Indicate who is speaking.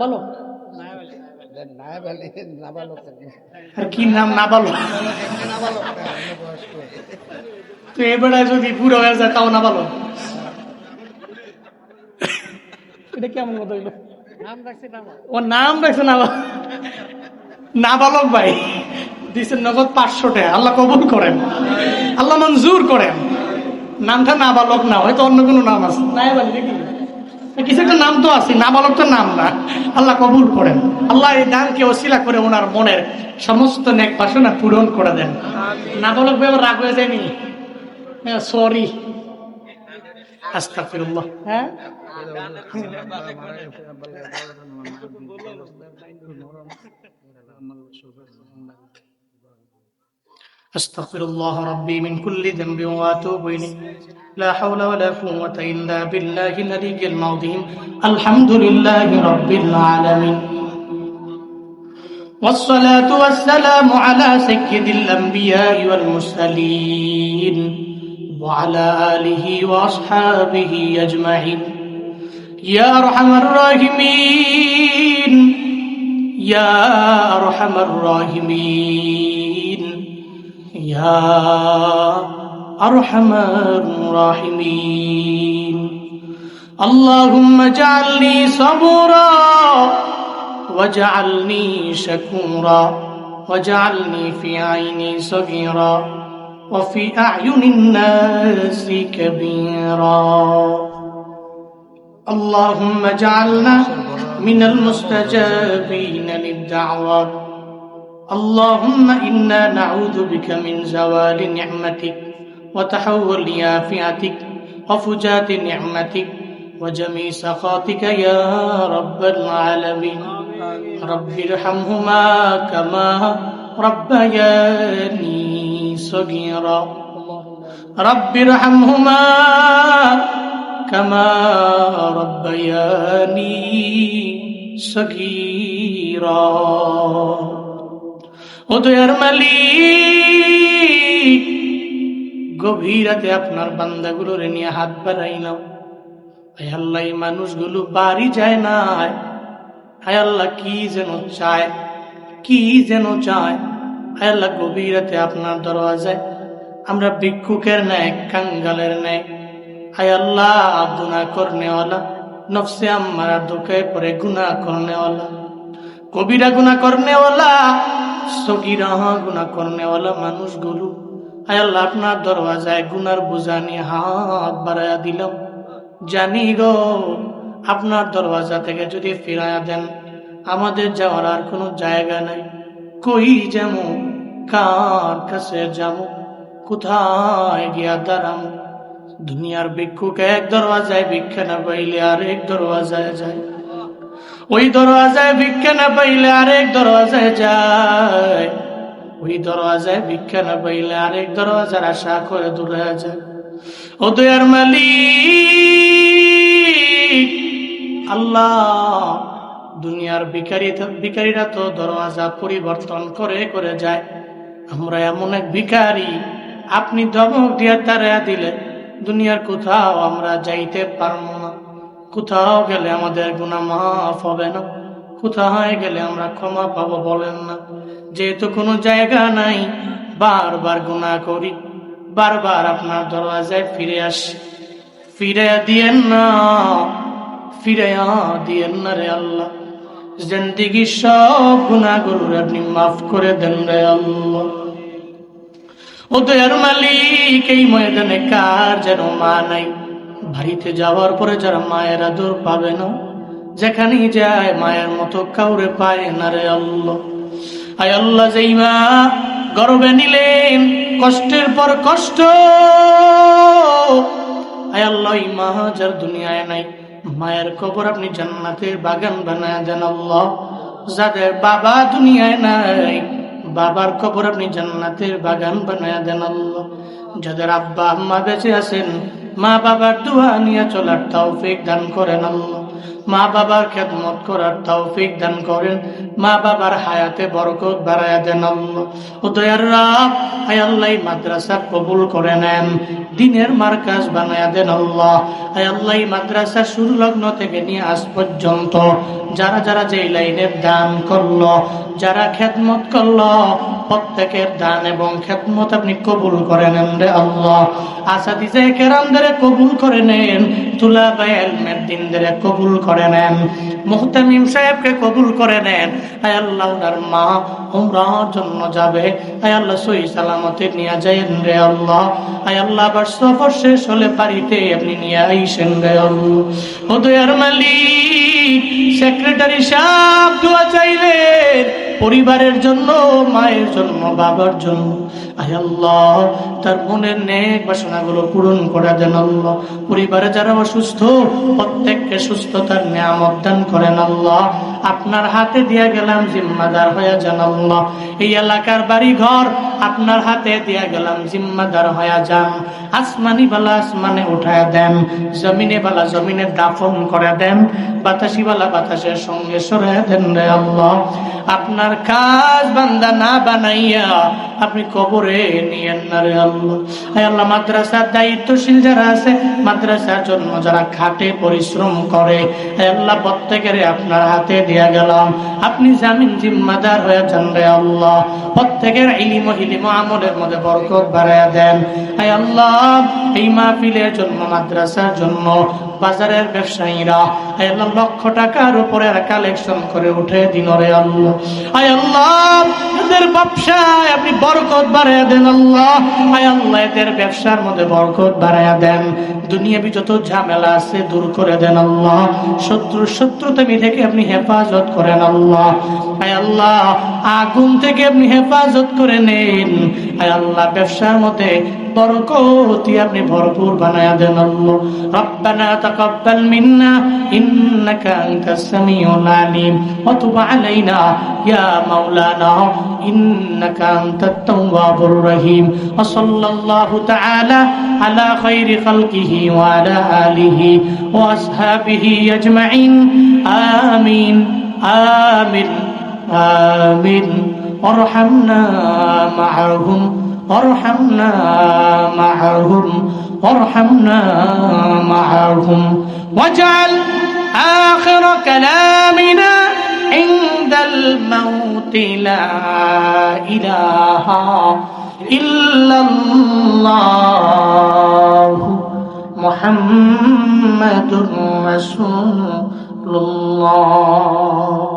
Speaker 1: নাবালক?
Speaker 2: নাবালক
Speaker 1: কি নাম নাবালক?
Speaker 2: নাবালক
Speaker 1: তো যদি বুড়ো হয়ে যায় তাও নাবালক? এটা কেমন কথা হইল? ও নাম রাখছে না নাবালক ভাই দিচ্ছেন নগদ পাঁচশো টাকা। আল্লাহ কবুল করেন। আল্লাহ মঞ্জুর করেন। নামটা নাবালক না হয়তো অন্য কোনো নাম আছে। নাই বলি দেখি। কিছু একটা নাম তো আছে? নাবালক তো নাম না। আল্লাহ কবুল করেন। আল্লাহ এই দানকে অশিলা করে ওনার মনের সমস্ত নেক বাসনা পূরণ করে দেন। নাবালক ভাই আবার রাগ হয়ে যায়নি সরি আস্তাগফিরুল্লাহ। হ্যাঁ? أستغفر الله ربي من كل ذنب وأتوب إليه. لا حول ولا قوة إلا بالله العلي العظيم الحمد لله رب العالمين. والصلاة والسلام على سيد الأنبياء والمرسلين وعلى آله وأصحابه أجمعين. يا أرحم الراحمين. يا أرحم الراحمين. يا أرحم الراحمين. اللهم اجعلني صبورا واجعلني شكورا واجعلني في عيني صغيرا وفي أعين الناس كبيرا. اللهم اجعلنا من المستجابين للدعوات اللهم إنا نعوذ بك من زوال نعمتك وتحول يافعتك وفجات نعمتك وجميع سخاتك يا رب العالمين. رب ارحمهما كما ربياني صغيرا. رب ارحمهما كما ربياني صغيرا. ও দয়ার মালিক, গভীর রাতে আপনার বান্দাগুলোরে নিয়ে হাত বাড়াইলাম আয় আল্লাহ, এই মানুষগুলো বাড়ি যায় না। আয় আল্লাহ, কি যেন চায়, কি যেন চায়। আয় আল্লাহ, গভীর রাতে আপনার দরওয়াজায় আমরা ভিক্ষুকের ন্যায়, কাঙ্গালের ন্যায়। আয় আল্লাহ করনেওয়ালা, নফসে আমার দুঃখে পরে গুনা করনেওয়ালা। কবিরা গুনা করনেওয়ালা আপনার জানি দরওয়াজা থেকে যদি ফিরাইয়া দেন, আমাদের যাওয়ার আর কোনো জায়গা নাই। কই যাব কার কাছে যাব কোথায় গিয়া দাঁড়াবো দুনিয়ার ভিক্ষুক এক দরওয়াজায় ভিক্ষা না পাইলে আর এক দরওয়াজায় যায়। ওই দরওয়াজায় ভিক্ষা না পাইলে আরেক দরওয়াজায় যায়। ওই দরওয়াজায় ভিক্ষা না পাইলে আরেক দরওয়াজার আশা করে দূরে যায়। ও দয়ার মালিক, আল্লাহ, দুনিয়ার ভিকারি ভিকারীরা তো দরওয়াজা পরিবর্তন করে করে যায়। আমরা এমন এক ভিকারি আপনি ধমক দিয়া তারা দিলে, দুনিয়ার কোথাও আমরা যাইতে পারব কোথাও গেলে আমাদের গুণা মাফ হবে না। কোথায় গেলে আমরা ক্ষমা পাবো বলেন না। যেহেতু কোনো জায়গা নাই, বারবার গুণা করি। বারবার আপনার দরওয়াজায় ফিরে আসি। ফিরে দিয়েন না ফিরে দিয়েন না রে আল্লাহ। জিন্দিগি সব গুণাগুলোর আপনি মাফ করে দেন রে আল্লাহ। ও দয়ার মালিক এই ময়দানে কার যেন মা নাই। বাড়িতে যাওয়ার পরে যারা মায়ের আদর পাবে না, যেখানেই যায় মায়ের মতো কাউরে পায় না রে আল্লাহ। আয় আল্লাহ যেই মা গর্বে নিলেন, কষ্টের পর কষ্ট। আয় আল্লাহ মা যার দুনিয়ায় নাই, মায়ের কবর আপনি জান্নাতের বাগান বানায় দেন যাদের বাবা দুনিয়ায় নাই, বাবার কবর আপনি জান্নাতের বাগান বানায় দেন যাদের আব্বা, আম্মা বেঁচে আছেন মা বাবার দোয়া নিয়ে চলার তৌফিক দান করেন আল্লাহ। মা বাবার খেদমত করার তৌফিক দান করেন। মা বাবার হায়াতে বরকত বাড়ায়া দেন দয়ার রাব আয় আল্লাহ মাদ্রাসা কবুল করে নেন। দিনের মার্কাজ বানায়া দেন আল্লাহ। আয় আল্লাহ মাদ্রাসা শুরু লগ্ন থেকে নিয়ে আজ পর্যন্ত যারা যারা যেই লাইনের দান করল, যারা খেদমত করল, প্রত্যেকের দান এবং খেদমত আপনি কবুল করে নেন রে আল্লাহ। আসাদিজে কেরামদের কবুল করে নেন তুলা আলমের দিনদের কবুল করে নেন। মুহতামিম সাহেবকে কবুল করে নেন। আয় আল্লাহ, ওনার মা উমরার জন্য যাবে। আয় আল্লাহ সই সালামতে নিয়ে যায়েন রে আল্লাহ। আয় আল্লাহ, আবার সফর শেষ হলে বাড়িতে আপনি নিয়ে আইসেন রে আল্লাহ। ও দয়ার সেক্রেটারি সাহেব দোয়া চাইলেন। পরিবারের জন্য, মায়ের জন্য বাবার জন্য আয় আল্লাহ, তার মনের নেক বাসনাগুলো পূরণ করে দেন আল্লাহ। পরিবারে যারা অসুস্থ, প্রত্যেককে সুস্থতার নিয়ামত দান করেন আল্লাহ। আপনার হাতে দিয়া গেলাম জিম্মাদার হয়ে যান আল্লাহ। এই এলাকার বাড়ি ঘর আপনার হাতে দিয়া গেলাম জিম্মাদার হয়ে যান। আসমানি বালা আসমানে উঠায় দেন, জমিনে বালা জমিনে দাফন করে দেন, বাতাসি বালা বাতাসের সঙ্গে সরে দেন রে আল্লাহ। আপনার কাজ বান্দা না বানাইয়া আপনি কবরে নিয়েন না রে আল্লাহ। আল্লাহ, মাদ্রাসার দায়িত্বশীল যারা আছে, মাদ্রাসার জন্য যারা খাটে পরিশ্রম করে আল্লাহ, প্রত্যেকের আপনার হাতে দিয়া গেলাম। আপনি জামিন জিম্মাদার হয়ে যান রে আল্লাহ। প্রত্যেকের ইলিম হিলিম আমলের মধ্যে বরকত বাড়াইয়া দেন। আয় আল্লাহ, এই মাহফিলের জন্য, মাদ্রাসার জন্য বাজারের ব্যবসায়ীরা আল্লাহ, লক্ষ টাকার উপরে কালেকশন করে উঠে দিন রে আল্লাহ। আয় আল্লাহ, এদের ব্যবসায় আপনি বরকত বাড়াইয়া দেন আল্লাহ। আয় আল্লাহ, এদের ব্যবসার মধ্যে বরকত বাড়াইয়া দেন। দুনিয়াবি যত ঝামেলা আছে, দূর করে দেন আল্লাহ। শত্রু শত্রুতামি থেকে আপনি হেফাজত করেন আল্লাহ। আয় আল্লাহ, আগুন থেকে আপনি হেফাজত করে নেন। আয় আল্লাহ, ব্যবসার মধ্যে বরকতি আপনি ভরপুর বানায়া দেন আল্লাহ রব্বানা তাকাব্বাল মিন্না ইন্নাকা আনতাস সামিউল আলিম ওয়া তুব আলাইনা ইয়া মাওলানা ইন্নাকা আনতাত তাওয়াবুর রহিম ওয়া সাল্লাল্লাহু তাআলা আলা খাইরি খালকিহি ওয়া আলা আলিহি ওয়া আসহাবিহি আজমাইন আমিন আমিন আমিন وارحمنا معهم وارحمنا معهم وارحمنا معهم. واجعل آخر كلامنا عند الموت لا إله إلا الله. محمد رسول الله.